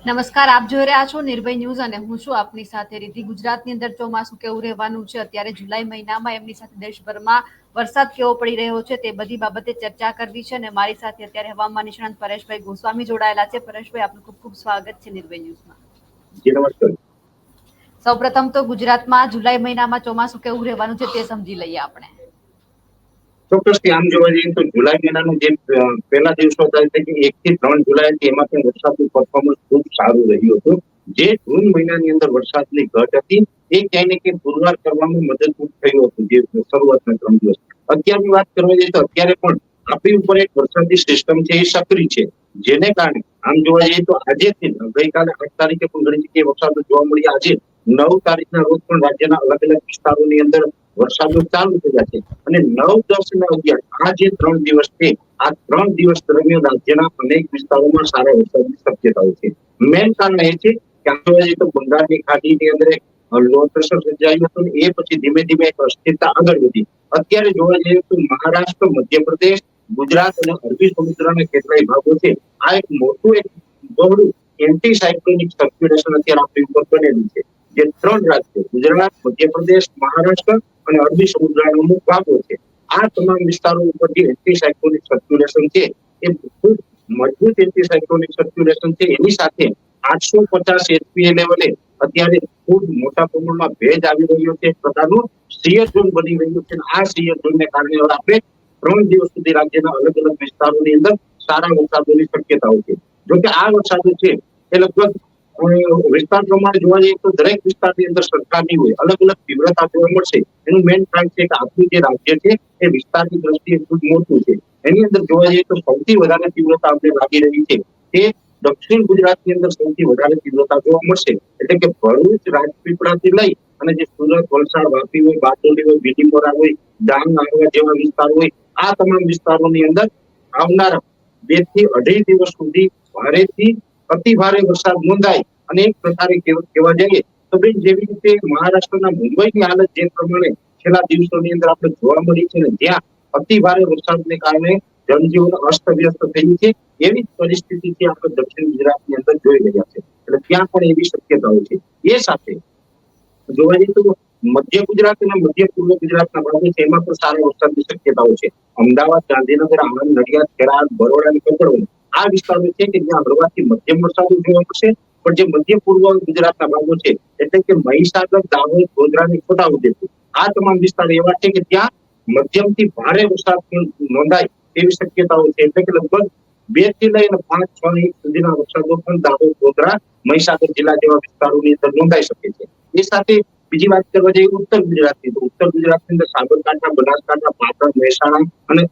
નમસ્કાર આપ જોઈ રહ્યા છો નિર્ભય ન્યૂઝ અને હું છું આપની સાથે રીતિ ગુજરાતની અંદર ચોમાસું કેવું રહેવાનું છે? અત્યારે જુલાઈ મહિનામાં એમની સાથે દેશભરમાં વરસાદ કેવો પડી રહ્યો છે તે બધી બાબતે ચર્ચા કરવી છે અને મારી સાથે અત્યારે હવામાન નિષ્ણાંત પરેશભાઈ ગોસ્વામી જોડાયેલા છે. પરેશભાઈ આપનું ખૂબ ખૂબ સ્વાગત છે નિર્ભય ન્યૂઝમાં. સૌ નમસ્કાર. સૌપ્રથમ તો ગુજરાતમાં જુલાઈ મહિનામાં ચોમાસું કેવું રહેવાનું છે તે સમજી લઈએ આપણે. ચોક્કસથી આમ જોવા જઈએ તો જુલાઈ મહિનાનું જે પહેલા દિવસો હતા એટલે એક થી ત્રણ જુલાઈ હતી એમાં પણ વરસાદનું પરફોર્મન્સ ખૂબ સારું રહ્યું હતું. જે જૂન મહિનાની અંદર વરસાદની ઘટ હતી, એ ક્યાંય ને ક્યાંય પુરવાર કરવામાં મદદરૂપ થયું હતું જે શરૂઆતના ત્રણ દિવસ. અત્યારની વાત કરવા જઈએ તો અત્યારે પણ આપણી ઉપર એક વરસાદની સિસ્ટમ છે એ સક્રિય છે. જેને કારણે આમ જોવા જઈએ તો આજે ગઈકાલે આઠ તારીખે પણ ઘણી જગ્યાએ વરસાદ જોવા મળ્યા. આજે નવ તારીખના રોજ પણ રાજ્યના અલગ અલગ વિસ્તારોની અંદર વરસાદો ચાલુ થયા છે. અને નવ દસ અને અગિયાર, આ જે ત્રણ દિવસ છે, આ ત્રણ દિવસ દરમિયાન રાજ્યના અનેક વિસ્તારોમાં સારા વરસાદની શક્યતાઓ છે. મેન કારણ એ છે કે જઈએ તો બંગાળની ખાડીની અંદર લો પ્રેશર સર્જાયું હતું એ પછી ધીમે ધીમે એક અસ્થિરતા આગળ વધી. અત્યારે જોવા જઈએ તો મહારાષ્ટ્ર, મધ્યપ્રદેશ, ગુજરાત અને અરબી સમુદ્રના કેટલાય ભાગો છે. આ એક મોટું એક બહોળું એન્ટી સાયક્લોનિક સર્ક્યુલેશન અત્યારે આપણી ઉપર બનેલું છે. જે ત્રણ રાજ્યો ગુજરાત, મધ્યપ્રદેશ, મહારાષ્ટ્ર અને અરબી સમુદ્રનો અમુક છે. આ તમામ વિસ્તારો ઉપર જે એન્ટી સાયક્લોનિક સર્ક્યુલેશન છે. એ ખૂબ મજબૂત એન્ટી સાયક્લોનિક સર્ક્યુલેશન છે. એની સાથે આઠસો પચાસ એચપીએ લેવલે અત્યારે ખૂબ મોટા પ્રમાણમાં ભેજ આવી રહ્યો છે. પ્રકારનું સિયર ઝોન બની રહ્યું છે. આ સિયર ઝોનને કારણે હવે આપણે ત્રણ દિવસ સુધી રાજ્યના અલગ અલગ વિસ્તારોની અંદર સારા વરસાદોની શક્યતાઓ છે. જોકે આ વરસાદો છે, એ લગભગ વિસ્તાર જોવા જઈએ તો દરેક વિસ્તારની અંદર સરકારની હોય, અલગ અલગ તીવ્રતા જોવા મળશે. એનું મેઇન કારણ છે કે આપણું જે રાજ્ય છે, એ વિસ્તારની દ્રષ્ટિએ ખૂબ મોટું છે. એની અંદર જોવા જઈએ તો સૌથી વધારે તીવ્રતા આપણે લાગી રહી છે તે દક્ષિણ ગુજરાતની અંદર સૌથી વધારે તીવ્રતા જોવા મળશે. એટલે કે ભરૂચ રાજપીપળાથી લઈ અને જે સુરત, વલસાડ, વાપી હોય, બારડોલી હોય બીડીપોરા હોય, ડાંગ આહવા જેવા વિસ્તાર હોય, આ તમામ વિસ્તારોની અંદર આવનારા બેથી અઢી દિવસ સુધી ભારેથી અતિ ભારે વરસાદ નોંધાય. અને એક પ્રકારે કહેવા જઈએ. તો ભાઈ જેવી રીતે મહારાષ્ટ્રના મુંબઈની હાલત જે પ્રમાણે છેલ્લા દિવસોની અંદર આપણે જોવા મળી છે ને, જ્યાં અતિ ભારે વરસાદને કારણે જનજીવન અસ્તવ્યસ્ત થયું છે. એવી જ પરિસ્થિતિ છે આપણે દક્ષિણ ગુજરાતની અંદર જોઈ રહ્યા છે. એટલે ત્યાં પણ એવી શક્યતાઓ છે. એ સાથે જોવા જઈએ તો મધ્ય ગુજરાત અને મધ્ય પૂર્વ ગુજરાતના ભાગો છે, એમાં પણ સારા વરસાદની શક્યતાઓ છે. અમદાવાદ, ગાંધીનગર, આણંદ, નડિયાદ, ખેરાદ, બરોડા અને કપડવંજ આ વિસ્તારો છે કે જ્યાં હળવાથી મધ્યમ વરસાદ જોવા મળશે પણ જે મધ્ય પૂર્વ ગુજરાતના ભાગો છે, એટલે કે મહીસાગર, દાહોદ, ગોધરા અને છોટાઉદેપુર, આ તમામ વિસ્તાર એવા છે કે ત્યાં મધ્યમથી ભારે વરસાદ નોંધાય તેવી શક્યતાઓ છે. એટલે કે લગભગ બેથી લઈને પાંચ, છ ઇંચ સુધીના વરસાદો પણ દાહોદ, ગોધરા, મહીસાગર જિલ્લા જેવા વિસ્તારોની અંદર નોંધાઈ શકે છે. એ સાથે બીજી વાત કરવા જઈએ ઉત્તર ગુજરાતની, તો ઉત્તર ગુજરાતની અંદર સાબરકાંઠા, બનાસકાંઠા, પાટણ, મહેસાણા અને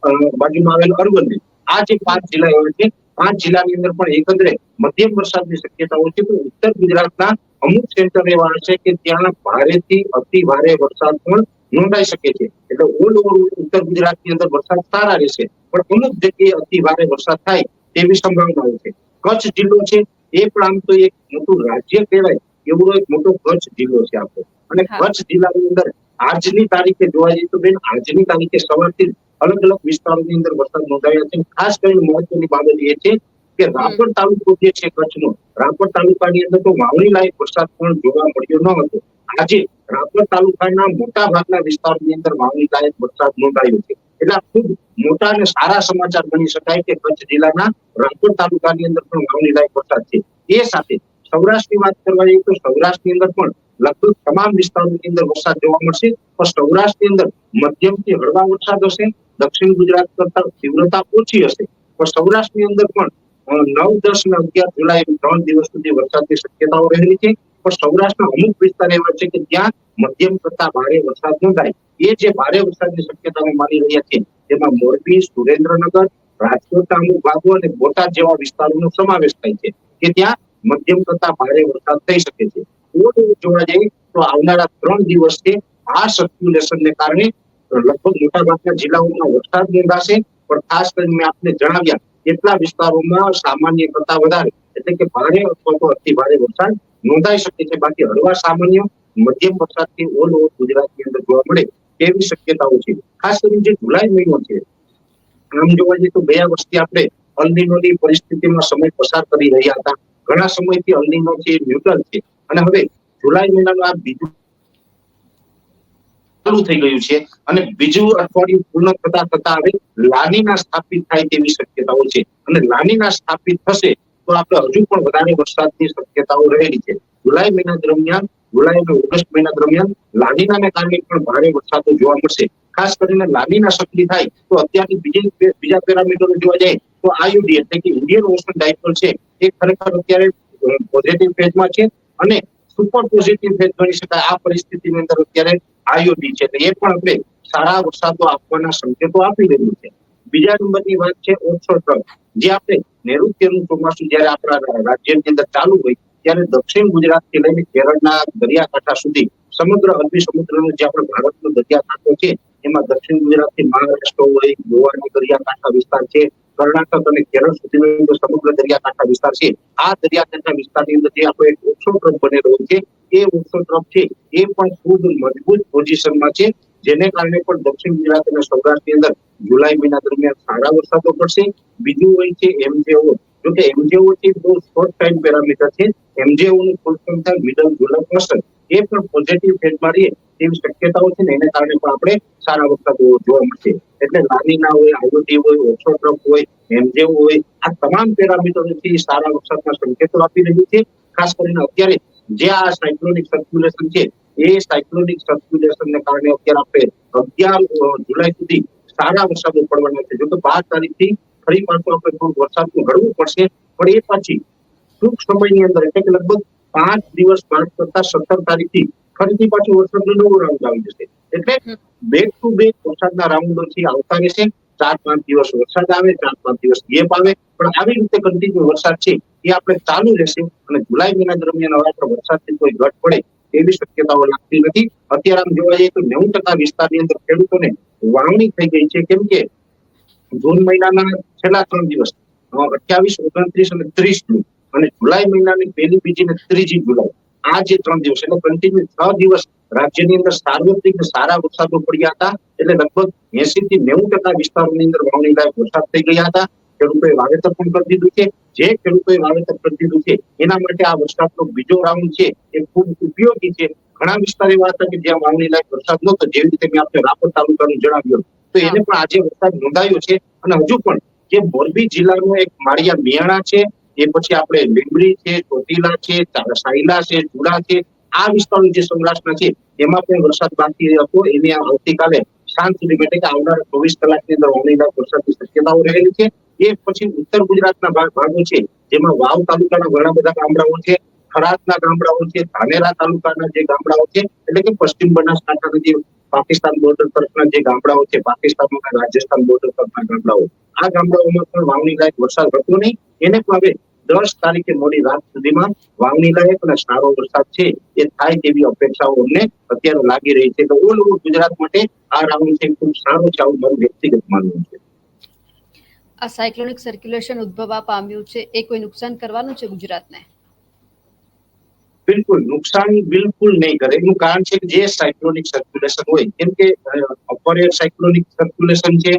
બાજુમાં આવેલ અરવલ્લી, આ જે પાંચ જિલ્લા એવા છે પાંચ જિલ્લાની અંદર પણ એકંદરે મધ્યમ વરસાદની શક્યતાઓ છે પણ ઉત્તર ગુજરાતના અમુક સેન્ટર એવા હશે કે ત્યાં ભારેથી અતિ ભારે વરસાદ પણ નોંધાઈ શકે છે. એટલે ઓલ ઓવર ઉત્તર ગુજરાતની અંદર વરસાદ સારા રહેશે પણ અમુક જગ્યાએ અતિ ભારે વરસાદ થાય તેવી સંભાવનાઓ છે. કચ્છ જિલ્લો છે એ પણ આમ તો એક મોટું રાજ્ય કહેવાય એવો એક મોટો કચ્છ જિલ્લો છે આપણો. અને કચ્છ જિલ્લાની અંદર આજની તારીખે જોવા જઈએ તો બેન આજની તારીખે સવારથી અલગ અલગ વિસ્તારોની અંદર વરસાદ નોંધાયા છે. ખાસ કરીને મહત્વની બાબત એ છે કે રાપર તાલુકો જે છે કચ્છનો, રાપર તાલુકાની અંદર તો વાવણી લાયક વરસાદ પણ જોવા મળ્યો ન હતો. આજે રાપર તાલુકાના મોટા ભાગના વિસ્તારની અંદર વાવણી લાયક વરસાદ નોંધાયો છે. એટલે ખૂબ મોટા અને સારા સમાચાર બની શકાય કે કચ્છ જિલ્લાના રાપર તાલુકાની અંદર પણ વાવણી લાયક વરસાદ છે. એ સાથે સૌરાષ્ટ્રની વાત કરવા જઈએ તો સૌરાષ્ટ્રની અંદર પણ લગભગ તમામ વિસ્તારોની અંદર વરસાદ જોવા મળશે. પણ સૌરાષ્ટ્રની અંદર મધ્યમથી હળવા વરસાદ હશે. દક્ષિણ ગુજરાત કરતા તીવ્રતા ઓછી હશે. પણ સૌરાષ્ટ્રની અંદર પણ નવ, દસ અને અગિયાર જુલાઈ ત્રણ દિવસ સુધી વરસાદની શક્યતાઓ રહેલી છે. પણ સૌરાષ્ટ્રના અમુક વિસ્તાર એવા છે કે જ્યાં મધ્યમ કરતા ભારે વરસાદ નોંધાય. એ જે ભારે વરસાદની શક્યતાઓ માની રહ્યા છે, તેમાં મોરબી, સુરેન્દ્રનગર રાજકોટના અમુક ભાગો અને બોટાદ જેવા વિસ્તારોનો સમાવેશ થાય છે, કે ત્યાં મધ્યમ કરતા ભારે વરસાદ થઈ શકે છે. જોવા જઈએ તો આવનારા ત્રણ દિવસ છે આ સર્ક્યુલેશનને કારણે લગભગ મોટા જિલ્લાઓમાં વરસાદ નોંધાશે પણ ખાસ કરીને મેં આપને જણાવ્યા, કેટલા વિસ્તારોમાં સામાન્ય કરતા વધારે, એટલે કે ભારે અથવા તો અતિ ભારે વરસાદ નોંધાઈ શકે છે. બાકી હળવા સામાન્ય મધ્યમ વરસાદથી ઓલ ઓવર ગુજરાતની અંદર જોવા મળે તેવી શક્યતાઓ છે. ખાસ કરીને જે જુલાઈ મહિનો છે, આમ જોવા જઈએ તો ગયા વર્ષથી આપણે અલનીનોની પરિસ્થિતિમાં સમય પસાર કરી રહ્યા હતા. ઘણા સમયથી અલનીનો છે, ન્યુટ્રલ છે. અને હવે જુલાઈ મહિનાનો આ બીજું ચાલુ થઈ ગયું છે અને બીજું અઠવાડિયું પૂર્ણ થતા થતા હવે લાનીના સ્થાપિત થાય તેવી શક્યતાઓ છે. અને લાનીના સ્થાપિત થશે તો આપણે હજુ પણ વધારે વરસાદની શક્યતાઓ રહેલી છે. જુલાઈ મહિના દરમિયાન, જુલાઈ અને ઓગસ્ટ મહિના દરમિયાન લાનીનાને કારણે પણ ભારે વરસાદો જોવા મળશે. ખાસ કરીને લાનીના સક્રિય થાય તો અત્યારની બીજી બીજા પેરામીટરો જોવા જાય તો આયુડી એટલે કે ઇન્ડિયન ઓશન ડાયપોલ છે એ ખરેખર અત્યારે પોઝિટિવ ફેઝમાં છે અને સુપર પોઝિટિવ ફેઝ ગણી શકાય. આ પરિસ્થિતિની અંદર અત્યારે આઈઓડી છે. એ પણ આપણે સારા વરસાદો આપવાના સંકેતો આપી રહ્યું છે. બીજા નંબરની વાત છે ઓછો ટ્રક જે આપણે નૈઋત્યનું ચોમાસું જયારે આપણા રાજ્યની અંદર ચાલુ હોય, ત્યારે દક્ષિણ ગુજરાતથી લઈને કેરળના દરિયાકાંઠા સુધી સમગ્ર અરબી સમુદ્રનો જે આપણો ભારતનો દરિયાકાંઠો છે, એમાં દક્ષિણ ગુજરાતથી મહારાષ્ટ્ર હોય, ગોવાનો દરિયાકાંઠા વિસ્તાર છે, કર્ણાટક અને કેરળ સુધીનો સમગ્ર દરિયાકાંઠા વિસ્તાર છે. આ દરિયાકાંઠા વિસ્તારની અંદર જે આપણો એક ઓછો ટ્રક બનેલો છે એ ઓછો તરફ છે, એ પણ ખૂબ મજબૂત પોઝિશનમાં છે, જેને કારણે પણ દક્ષિણ ગુજરાત અને સૌરાષ્ટ્રની અંદર જુલાઈ મહિના દરમિયાન સારા વરસાદો પડશે. બીજું હોય છે એમજેઓ. જો કે એમજેઓ છે બહુ શોર્ટ ટાઈમ પેરામીટર છે. એમજેઓ નું full form middle July person એ પણ પોઝિટિવ ફેઝમાં રહીએ તેવી શક્યતાઓ છે ને એને કારણે પણ આપણે સારા વરસાદ જોવા મળશે. એટલે લાનીના હોય આઈઓટી હોય ઓછો ટ્રક હોય, એમજેઓ હોય, આ તમામ પેરામીટરોથી સારા વરસાદના સંકેતો આપી રહ્યું છે. ખાસ કરીને અત્યારે જે આ સાયક્લોનિક સર્ક્યુલેશન છે એ સાયક્લોનિક સર્ક્યુલેશન ને કારણે અત્યારે આપણે અગિયાર જુલાઈ સુધી સારા વરસાદો પડવાના છે. જો કે બાર તારીખથી ફરી પાછું આપણે થોડું વરસાદનું ઘડવું પડશે પણ એ પછી ટૂંક સમયની અંદર એટલે કે લગભગ પાંચ દિવસ પાંચ કરતા સત્તર તારીખથી ફરીથી પાછું વરસાદનો નવો રાઉન્ડ આવી જશે. એટલે બેક ટુ બેક વરસાદના રાઉન્ડો છે આવતા રહેશે. ચાર પાંચ દિવસ વરસાદ આવે ચાર પાંચ દિવસ ગેપ આવે. પણ આવી રીતે કન્ટિન્યુ વરસાદ છે એ આપણે ચાલુ રહેશે. અને જુલાઈ મહિના દરમિયાન હવે આપણે વરસાદથી કોઈ ઘટ પડે એવી શક્યતાઓ લાગતી નથી. અત્યારે આમ જોવા જઈએ તો નેવું ટકા વિસ્તારની અંદર ખેડૂતોને વાવણી થઈ ગઈ છે. કેમ કે જૂન મહિનાના છેલ્લા ત્રણ દિવસ અઠ્યાવીસ, ઓગણત્રીસ અને ત્રીસ જૂન અને જુલાઈ મહિનાની પહેલી, બીજી ને ત્રીજી જુલાઈ, આ જે ત્રણ દિવસ, એટલે કન્ટિન્યુ છ દિવસ રાજ્યની અંદર સાર્વત્રિક સારા વરસાદો પડ્યા હતા. એટલે લગભગ એસી થી નેવું ટકા વિસ્તારોની અંદર વાવણી લાયક વરસાદ થઈ ગયા હતા. ખેડૂતોએ વાવેતર પણ કરી દીધું છે. જે ખેડૂતોએ વાવેતર કરી દીધું છે, એના માટે આ વરસાદનો બીજો રાઉન્ડ છે, એ ખૂબ ઉપયોગી છે. ઘણા વિસ્તાર એવા હતા કે જ્યાં વાવણી લાયક વરસાદ નહોતો, જેવી રીતે મેં આપણે રાપર તાલુકાનું જણાવ્યું. તો એને પણ આજે વરસાદ નોંધાયો છે. અને હજુ પણ જે મોરબી જિલ્લાનો એક માળિયા મિયાણા છે, એ પછી આપણે લીંબડી છે, ચોટીલા છે સાયલા છે, ચુડા છે, આ વિસ્તારનું જે સૌરાષ્ટ્રના છે, એમાં પણ વરસાદ બાકી હતો. એને આવતીકાલે સાંજ સુધી એટલે કે આવનારા ચોવીસ કલાકની અંદર વાવણીના વરસાદની શક્યતાઓ રહેલી છે. એ પછી ઉત્તર ગુજરાતના ભાગો છે, જેમાં વાવ તાલુકાના ઘણા બધા ગામડાઓ છે થરાદના ગામડાઓ છે, ધાનેરા તાલુકાના જે ગામડાઓ છે, એટલે કે પશ્ચિમ બનાસકાંઠાના જે પાકિસ્તાન બોર્ડર તરફના જે ગામડાઓ છે, પાકિસ્તાનમાં રાજસ્થાન બોર્ડર તરફના ગામડાઓ. આ ગામડાઓમાં પણ વાવણી લાયક વરસાદ હતો નહીં. એને પણ હવે દસ તારીખે મોડી રાત સુધીમાં વાવણી લાયક અને સારો વરસાદ છે, એ થાય તેવી અપેક્ષાઓ અમને અત્યારે લાગી રહી છે. તો ઓલ ઓવર ગુજરાત માટે આ રાઉન્ડ છે ખૂબ સારો છે, આવું મારું વ્યક્તિગત માનવું છે. આ સાયક્લોનિક સર્ક્યુલેશન ઉદ્ભવવા પામ્યું છે, એ કોઈ નુકસાન કરવાનું છે ગુજરાતને? બિલકુલ, નુકસાન બિલકુલ નહીં કરે. એનું કારણ છે કે જે સાયક્લોનિક સર્ક્યુલેશન હોય કેમ કે અપર એર સાયક્લોનિક સર્ક્યુલેશન છે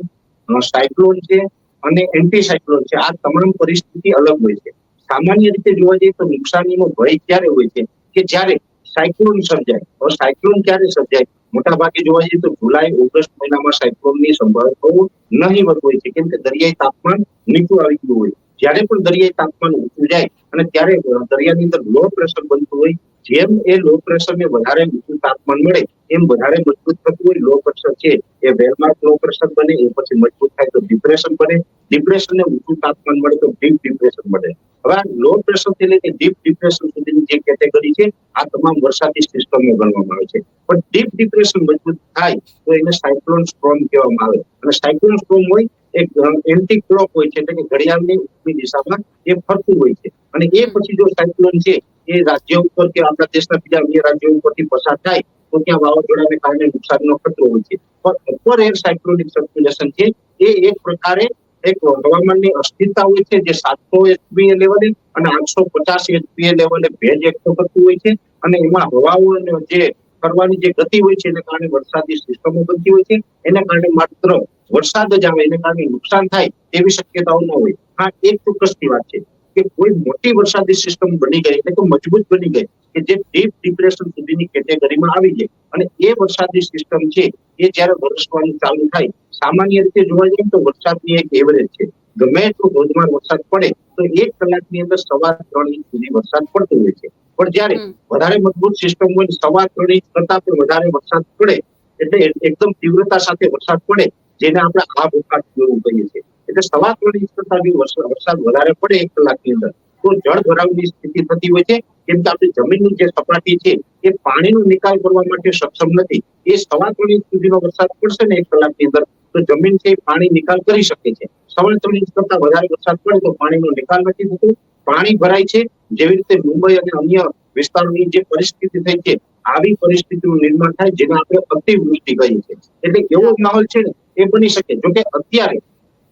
સાયક્લોન છે અને એન્ટી સાયક્લોન છે. આ તમામ પરિસ્થિતિ અલગ હોય છે. સામાન્ય રીતે જોવા જઈએ તો નુકસાનીનો ભય ક્યારે હોય છે? કે જ્યારે સાયક્લોન સર્જાય. સાયક્લોન ક્યારે સર્જાય? મોટા ભાગે જોવા જઈએ તો જુલાઈ, ઓગસ્ટ મહિનામાં સાયક્લોનની સંભાવનાઓ નહીવત હોય છે. કેમ કે દરિયાઈ તાપમાન નીચું આવી ગયું હોય. જ્યારે પણ દરિયાઈ તાપમાન ઊંચું જાય અને ત્યારે દરિયાની અંદર લો પ્રેશર બનતું હોય જેમ એ લો પ્રેશરને વધારે ઊંચું તાપમાન મળે, એમ વધારે મજબૂત થતું હોય લો પ્રેશર છે, એ વેલમાર્ક લો પ્રેશર બને, એ પછી મજબૂત થાય તો ડિપ્રેશન બને. ડિપ્રેશનને ઊંચું તાપમાન મળે તો ડીપ ડિપ્રેશન બને હવે આ લો પ્રેશરથી લઈને ડીપ ડિપ્રેશન સુધીની જે કેટેગરી છે, આ તમામ વરસાદી સિસ્ટમો ગણવામાં આવે છે. પણ ડીપ ડિપ્રેશન મજબૂત થાય તો એને સાયક્લોન સ્ટ્રોમ કહેવામાં આવે. અને સાયક્લોન સ્ટ્રોમ હોય એક એન્ટી ક્લોક હોય છે, એટલે કે ઘડિયાળની દિશામાં એ ફરતું હોય છે. અને એ પછી જો સાયક્લોન છે એ રાજ્ય ઉપર કે આપણા દેશના બીજા અન્ય રાજ્યો ઉપરથી પસાર થાય તો ત્યાં વાવાઝોડાને કારણે નુકસાનનો ખતરો હોય છે. પણ અપર એર સાયક્લોનિક સર્ક્યુલેશન છે, એ એક પ્રકારે એક હવામાનની અસ્થિરતા હોય છે, જે સાતસો એચપીએ લેવલે અને આઠસો પચાસ એચપીએ લેવલે ભેજ એકઠો કરતું હોય છે અને એમાં હવાઓ જે કરવાની જે ગતિ હોય છે, એને કારણે વરસાદી સિસ્ટમો બનતી હોય છે, એને કારણે માત્ર વરસાદ જ આવે, એને કારણે નુકસાન થાય એવી શક્યતાઓ ન હોય. હા એક ચોક્કસની વાત છે. કે કોઈ મોટી વરસાદી સિસ્ટમ બની ગઈ એટલે કે મજબૂત બની ગઈ કે જે ડીપ ડિપ્રેશન સુધીની કેટેગરીમાં આવી જાય અને એ વરસાદી સિસ્ટમ છે એ જ્યારે વરસવાનું ચાલુ થાય સામાન્ય રીતે જોવા જઈએ તો વરસાદની એક એવરેજ છે. ગમે એટલો ધોધમાર વરસાદ પડે તો એક કલાકની અંદર સવા ત્રણ ઇંચ સુધી વરસાદ પડતો હોય છે. પણ જ્યારે વધારે મજબૂત સિસ્ટમ હોય સવા ત્રણ ઇંચ કરતા પણ વધારે વરસાદ પડે એટલે એકદમ તીવ્રતા સાથે વરસાદ પડે જેને આપણે આ જેવું કહીએ છીએ. એટલે સવા ત્રણ ઇંચ કરતા બી વરસાદ વધારે પડે એક કલાકની અંદર. તો જળ ભરાવની સ્થિતિ થતી હોય છે, કેમ કે આપણી જમીનની જે સપાટી છે, એ પાણીનો નિકાલ કરવા માટે સક્ષમ નથી. એ સવા ત્રણ ઇંચ સુધીનો વરસાદ પડશે ને એક કલાકની અંદર, તો જમીન છે પાણી નિકાલ કરી શકે છે. સવા ત્રણ ઇંચ કરતા વધારે વરસાદ પડે તો પાણીનો નિકાલ નથી થતો. પાણી ભરાય છે, જેવી રીતે મુંબઈ અને અન્ય વિસ્તારોની જે પરિસ્થિતિ થઈ છે, આવી પરિસ્થિતિનું નિર્માણ થાય જેને આપણે અતિવૃષ્ટિ કહીએ છીએ એટલે એવો માહોલ છે ને, એ બની શકે. જોકે અત્યારે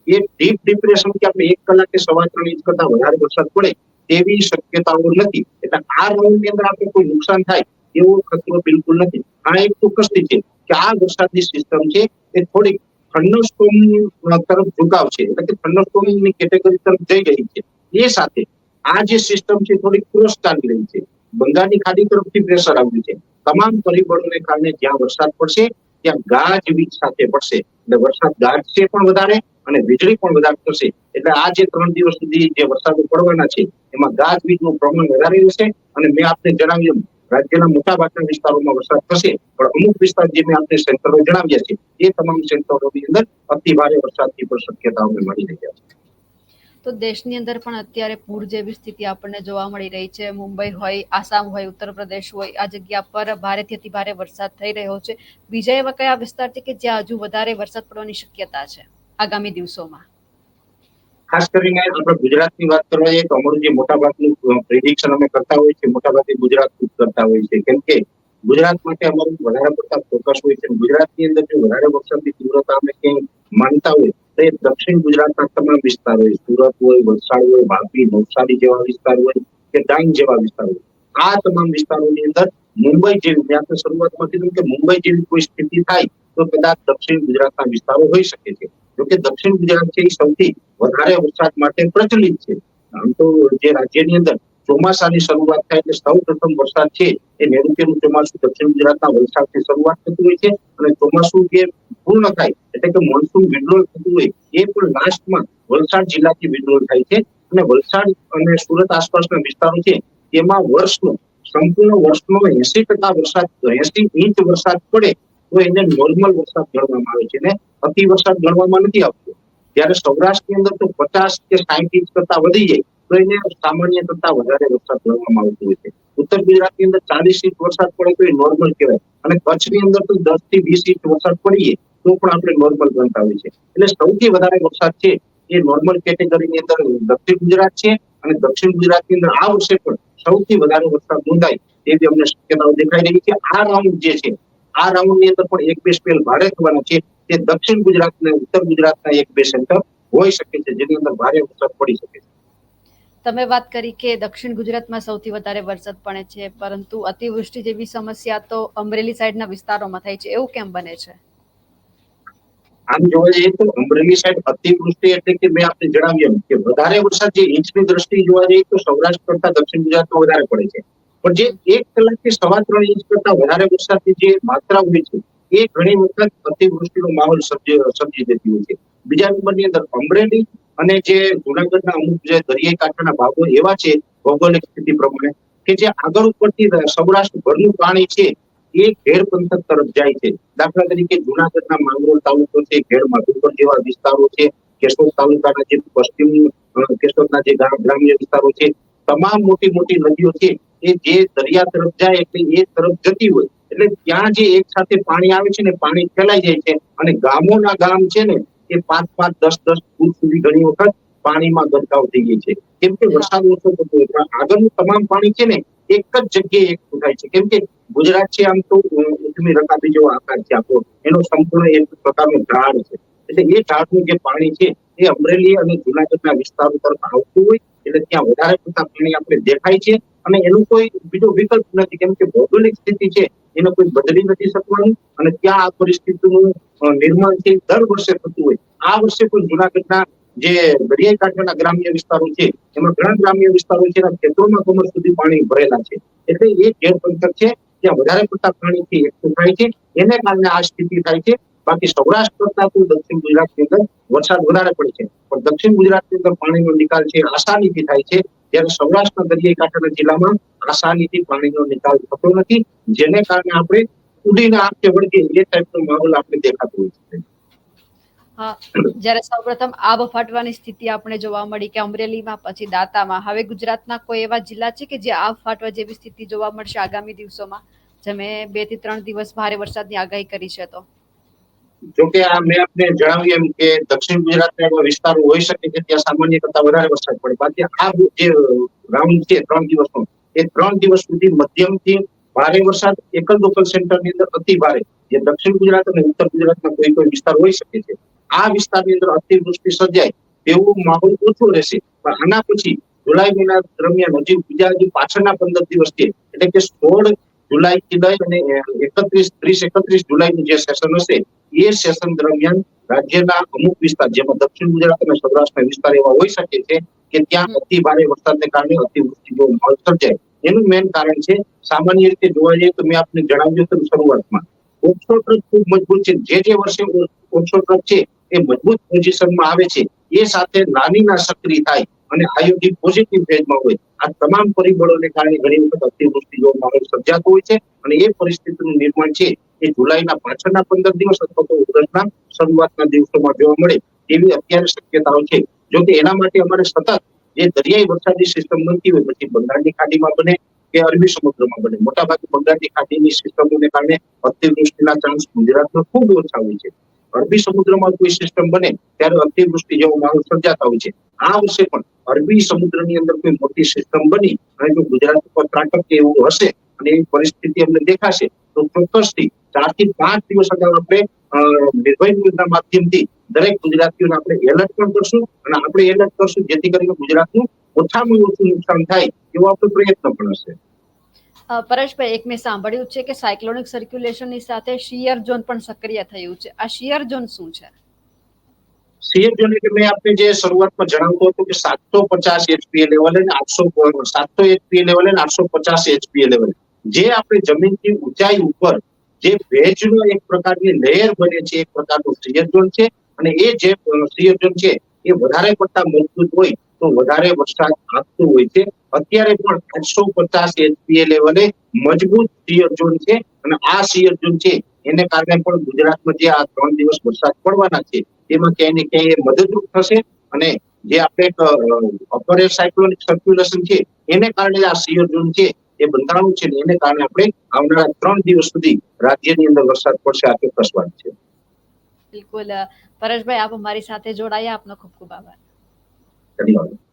એ ડીપ ડિપ્રેશન કે આપણે એક કલાકે સવા ત્રણ ઇંચ કરતા વધારે વરસાદ પડે તેવી શક્યતાઓ નથી. એટલે આ રાઉન્ડની અંદર આપણે કોઈ નુકસાન થાય એવો ખતરો બિલકુલ નથી. આ એક ચોક્કસથી છે કે આ વરસાદની સિસ્ટમ છે એ થોડીક થંડરસ્ટોમ તરફ ઝુકાવ છે. એટલે કે થંડરસ્ટોમની કેટેગરી તરફ જઈ રહી છે. એ સાથે આ જે સિસ્ટમ છે થોડીક ક્રોસ ચાલી રહી છે. બંગાળની ખાડી તરફથી પ્રેશર આવ્યું છે. તમામ પરિબળોને કારણે જ્યાં વરસાદ પડશે, ત્યાં ગાજવીજ સાથે પડશે. એટલે વરસાદ ગાજશે પણ વધારે અને વીજળી પણ વધારે થશે. એટલે આ જે ત્રણ દિવસ સુધી જે વરસાદો પડવાના છે, એમાં ગાજવીજનું પ્રમાણ વધારે રહેશે. અને મેં આપને જણાવ્યું રાજ્યના મોટા ભાગના વિસ્તારોમાં વરસાદ થશે. પણ અમુક વિસ્તાર જે મેં આપને સેન્ટરો જણાવ્યા છે, એ તમામ સેન્ટરોની અંદર અતિ ભારે વરસાદની પણ શક્યતા મળી રહી છે. તો દેશની અંદર પણ અત્યારે પૂર જેવી સ્થિતિ આપણને જોવા મળી રહી છે. મુંબઈ હોય, આસામ હોય ઉત્તર પ્રદેશ હોય, આ જગ્યા પર ભારેથી અતિ ભારે વરસાદ થઈ રહ્યો છે. બીજા એવા કયા વિસ્તાર છે કે જ્યાં હજુ વધારે વરસાદ પડવાની શક્યતા છે? આગામી દિવસોમાં. ખાસ કરીને આપણે ગુજરાતની વાત કરવા જઈએ તો અમારું જે મોટાભાગનું પ્રિડિક્શન અમે કરતા હોય છે મોટાભાગે ગુજરાત જ કરતા હોય છે કેમ કે ગુજરાત માટે અમારું વધારે પડતા ફોકસ હોય છે. ગુજરાતની અંદર જો વધારે વરસાદની તીવ્રતા અમે ક્યાંય માનતા હોય તો એ દક્ષિણ ગુજરાતના તમામ વિસ્તાર હોય. સુરત હોય, વલસાડ હોય, વાપી, નવસારી જેવા વિસ્તાર હોય કે ડાંગ જેવા વિસ્તાર હોય. આ તમામ વિસ્તારોની અંદર મુંબઈ જેવી, મેં આપણે શરૂઆતમાં કીધું કે મુંબઈ જેવી કોઈ સ્થિતિ થાય તો કદાચ દક્ષિણ ગુજરાતના વિસ્તારો હોઈ શકે છે. જોકે દક્ષિણ ગુજરાત છે એ સૌથી વધારે વરસાદ માટે પ્રચલિત છે. આમ તો જે રાજ્યની અંદર ચોમાસાની શરૂઆત થાય એટલે સૌ પ્રથમ વરસાદ છે એ નૈઋત્યનું ચોમાસું દક્ષિણ ગુજરાતના વલસાડથી શરૂઆત થતું હોય છે અને ચોમાસું જે પૂર્ણ થાય એટલે કે મોન્સૂન વિડ્રોલ થતું હોય એ પણ લાસ્ટમાં વલસાડ જિલ્લાથી વિડ્રોલ થાય છે. અને વલસાડ અને સુરત આસપાસના વિસ્તારો છે તેમાં વર્ષનો, સંપૂર્ણ વર્ષનો એસી ટકા વરસાદ, એસી ઇંચ વરસાદ પડે તો એને નોર્મલ વરસાદ ગણવામાં આવે છે ને અતિ વરસાદ ગણવામાં નથી આવતો. જ્યારે સૌરાષ્ટ્રની અંદર તો પચાસ કે સાઠ ઇંચ કરતા વધી જાય, તો એને સામાન્ય કરતા વધારે વરસાદ ગણવામાં આવતો હોય છે. ઉત્તર ગુજરાતની અંદર ચાલીસ ઇંચ વરસાદ પડે તો એ નોર્મલ કહેવાય. અને કચ્છની અંદર તો દસથી વીસ ઇંચ વરસાદ પડીએ તો પણ આપણે નોર્મલ ગણતા હોય છે. એટલે સૌથી વધારે વરસાદ છે એ નોર્મલ કેટેગરીની અંદર દક્ષિણ ગુજરાત છે અને દક્ષિણ ગુજરાતની અંદર આ વર્ષે પણ સૌથી વધારે વરસાદ નોંધાય તેવી અમને શક્યતાઓ દેખાઈ રહી છે. આ રાઉન્ડ જે છે આ રાઉન્ડની અંદર પણ એક બે સ્પેલ ભારે થવાના છે. તે દક્ષિણ ગુજરાત અને ઉત્તર ગુજરાતના એક બે સેન્ટર હોઈ શકે છે જેની અંદર ભારે વરસાદ પડી શકે છે. તમે વાત કરી કે દક્ષિણ ગુજરાતમાં સૌથી વધારે વરસાદ પડે છે પરંતુ અતિવૃષ્ટિ જેવી સમસ્યા તો અમરેલી સાઈડના વિસ્તારોમાં થાય છે. એવું કેમ બને છે? આમ જોવા જઈએ તો અમરેલી સાઈડ અતિવૃષ્ટિ એટલે કે મેં આપને જણાવ્યું કે વધારે વરસાદ જે ઇંચની દ્રષ્ટિએ જોવા જઈએ તો સૌરાષ્ટ્ર કરતા દક્ષિણ ગુજરાતમાં વધારે પડે છે. પણ જે એક કલાકથી સવા ત્રણ ઇંચ કરતા વધારે વરસાદની જે માત્રા હોય છે, એ ઘણી વખત અતિવૃષ્ટિનો માહોલ સર્જી દેતી હોય છે. બીજા નંબરની અંદર અમરેલી અને જે જુનાગઢના અમુક જે દરિયાઈ કાંઠાના ભાગો એવા છે, ભૌગોલિક સ્થિતિ પ્રમાણે, કે જે આગળ ઉપરથી સૌરાષ્ટ્ર ભરનું પાણી છે, એ ઘેર પંથક તરફ જાય છે. દાખલા તરીકે જુનાગઢના માંગરોળ તાલુકો છે ઘેર માધુપર જેવા વિસ્તારો છે, કેશોદ તાલુકાના જે પશ્ચિમ કેશોદના જે ગ્રામ્ય વિસ્તારો છે, તમામ મોટી મોટી નદીઓ છે એ જે દરિયા તરફ જાય એટલે એ તરફ જતી હોય. એટલે ત્યાં જે એક સાથે પાણી આવે છે ને પાણી ફેલાઈ જાય છે અને ગામોના ગામ છે ને, એ પાંચ પાંચ દસ દસ ફૂટ સુધી ઘણી વખત પાણીમાં ગરકાવ થઈ ગઈ છે. કેમ કે વરસાદ ઓછો થતો હોય આગળનું તમામ પાણી છે ને, એક જ જગ્યાએ એક થાય છે. કેમ કે ગુજરાત છે આમ તો ઉજમી રકાબી જેવો આકાર છે આપણો. એનો સંપૂર્ણ એક પ્રકારનો ઢાળ છે. એટલે એ ઢાળનું જે પાણી છે, એ અમરેલી અને જુનાગઢના વિસ્તારો ઉપર આવતું હોય એટલે ત્યાં વધારે પડતા પાણી આપણે દેખાય છે અને એનું કોઈ બીજો વિકલ્પ નથી. કેમ કે ભૌગોલિક સ્થિતિ છે, એને કોઈ બદલી નથી શકવાનું. અને ત્યાં આ પરિસ્થિતિનું નિર્માણ છે, દર વર્ષે થતું હોય. આ વર્ષે પણ જુનાગઢના જે દરિયાઈ કાંઠાના ગ્રામ્ય વિસ્તારો છે, એમાં ઘણા ગ્રામ્ય વિસ્તારો છે, એના ખેતરોમાં કમર સુધી પાણી ભરેલા છે. એટલે એ પંથક છે. ત્યાં વધારે પડતા પાણીથી એકઠું થાય છે. એને કારણે આ સ્થિતિ થાય છે. બાકી સૌરાષ્ટ્ર કરતા દક્ષિણ ગુજરાતની અંદર વરસાદ વધારે પડે છે. પણ દક્ષિણ ગુજરાતની અંદર પાણીનો નિકાલ છે આસાનીથી થાય છે. જ્યારે સૌરાષ્ટ્ર દરિયાઈ કાંઠાના જિલ્લામાં આસાનીથી પાણીનો નિકાલ થતો નથી, જેને કારણે આપણે ઉડીને આંખે વળગીએ એ ટાઈપનો માહોલ આપણે દેખાતો હોય છે. જ્યારે સૌપ્રથમ આબ ફાટવાની સ્થિતિ આપણે જોવા મળી કે અમરેલીમાં, પછી દાંતામાં. હવે ગુજરાતના કોઈ એવા જિલ્લા છે કે જે આબ ફાટવા જેવી સ્થિતિ જોવા મળશે આગામી દિવસોમાં? જેમે બેથી ત્રણ દિવસ ભારે વરસાદની આગાહી કરી છે તો. જોકે આ મેં આપને જણાવ્યું એમ કે દક્ષિણ ગુજરાતના એવા વિસ્તારો હોઈ શકે કે ત્યાં સામાન્ય કરતા વધારે વરસાદ પડે. બાકી આ જે રાઉન્ડ છે, ત્રણ દિવસનો, એ ત્રણ દિવસ સુધી મધ્યમથી ભારે વરસાદ એકલ લોકલ સેન્ટરની અંદર અતિ ભારે, જે દક્ષિણ ગુજરાત અને ઉત્તર ગુજરાતના કોઈ કોઈ વિસ્તાર હોઈ શકે છે. આ વિસ્તારની અંદર અતિવૃષ્ટિ સર્જાય એવું માહોલ ઓછો રહેશે. પણ આના પછી જુલાઈ મહિના દરમિયાન હજી બીજા હજી પાછળના પંદર દિવસ છે. એટલે કે સોળ જુલાઈ થી લઈ અને એકત્રીસ ત્રીસ એકત્રીસ જુલાઈનું જે સેશન હશે એ સેશન દરમિયાન રાજ્યના અમુક વિસ્તાર જેમાં દક્ષિણ ગુજરાત અને સૌરાષ્ટ્રના વિસ્તાર એવા હોઈ શકે છે કે ત્યાં અતિ ભારે વરસાદને કારણે અતિવૃષ્ટિ જેવો માહોલ સર્જાય. એનું મેઇન કારણ છે સામાન્ય રીતે જોવા જઈએ તો મેં આપને જણાવ્યું હતું શરૂઆતમાં ઓછો ટ્રક ખૂબ મજબૂત છે. જે જે વર્ષે ઓછો ટ્રક છે એ મજબૂત પોઝિશનમાં આવે છે. એ સાથે નાનીના સક્રિય થાય. અને આયોજિત પોઝિટિવ ફેઝમાં હોય. આ તમામ પરિબળોને કારણે ઘણી વખત અતિવૃષ્ટિ જેવો માહોલ સર્જાતો હોય છે અને એ પરિસ્થિતિનું નિર્માણ છે એ જુલાઈના પાછળના પંદર દિવસ અથવા તો ઓગસ્ટના શરૂઆતના દિવસોમાં જોવા મળે એવી અત્યારે શક્યતાઓ છે. જો કે એના માટે અમારે સતત જે દરિયાઈ વરસાદી સિસ્ટમ બનતી હોય પછી બંગાળની ખાડીમાં બને કે અરબી સમુદ્રમાં બને. મોટાભાગે બંગાળની ખાડીની સિસ્ટમોને કારણે અતિવૃષ્ટિના ચાન્સ ગુજરાતમાં ખૂબ ઓછા હોય છે. અરબી સમુદ્રમાં કોઈ સિસ્ટમ બને ત્યારે અતિવૃષ્ટિ જેવો માહોલ સર્જાતા હોય છે. આ વર્ષે પણ અરબી સમુદ્રની અંદર કોઈ મોટી સિસ્ટમ બની અને જો ગુજરાત ઉપર ત્રાટક એવું હશે અને એવી પરિસ્થિતિ અમને દેખાશે, તો ચોક્કસથી ચારથી પાંચ દિવસ અગાઉ આપણે નિર્ભય માધ્યમથી દરેક ગુજરાતીઓને આપણે એલર્ટ પણ કરશું અને આપણે એલર્ટ કરશું જેથી કરીને ગુજરાતનું ઓછામાં ઓછું નુકસાન થાય એવો આપણો પ્રયત્ન પણ હશે. પરેશભાઈ એક મેં સાંભળ્યું છે કે સાયક્લોનિક સર્ક્યુલેશનની સાથે શિયર ઝોન પણ સક્રિય થયું છે. આ શિયર ઝોન શું છે? શિયર ઝોન એટલે મેં આપને જે શરૂઆતમાં જણાવતો હતો કે સાતસો પચાસ એચપીએ લેવલે અને આઠસો સાતસો એચપીએ લેવલે અને આઠસો પચાસ એચપીએ લેવલે જે આપણે જમીનની ઊંચાઈ ઉપર જે ભેજનો એક પ્રકારની લેયર બને છે, એક પ્રકારનો શિયર ઝોન છે અને એ જે શિયર ઝોન છે એ વધારે પડતા મજબૂત હોય તો વધારે વરસાદ આપતું હોય છે. અત્યારે પણ આઠસો પચાસ એચપીએ લેવલે મજબૂત ઝોન છે અને આ ઝોન છે એને કારણે પણ ગુજરાતમાં જે આ ત્રણ દિવસ વરસાદ પડવાના છે એમાં ક્યાંય ને ક્યાંય મદદરૂપ થશે અને જે આપણે અપર એર સાયક્લોનિક સર્ક્યુલેશન છે એને કારણે આ સિયર ઝોન છે એ બંધાણું છે એને કારણે આપણે આવનારા ત્રણ દિવસ સુધી રાજ્યની અંદર વરસાદ પડશે આ ચોક્કસ વાત છે. બિલકુલ પરેશભાઈ આપ અમારી સાથે જોડાયા આપનો ખૂબ ખૂબ આભાર. ધન્યવાદ.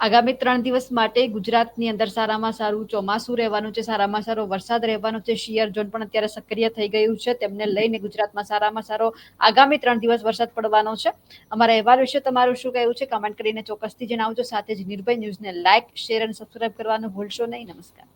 આગામી ત્રણ દિવસ માટે ગુજરાતની અંદર સારામાં સારું ચોમાસું રહેવાનું છે, સારામાં સારો વરસાદ રહેવાનો છે. શિયર ઝોન પણ અત્યારે સક્રિય થઈ ગયું છે. તેમને લઈને ગુજરાતમાં સારામાં સારો આગામી ત્રણ દિવસ વરસાદ પડવાનો છે. અમારા અહેવાલ વિશે તમારું શું કહેવું છે? કમેન્ટ કરીને ચોક્કસથી જણાવજો. સાથે જ નિર્ભય ન્યૂઝને લાઇક શેર અને સબસ્ક્રાઇબ કરવાનું ભૂલશો નહીં. નમસ્કાર.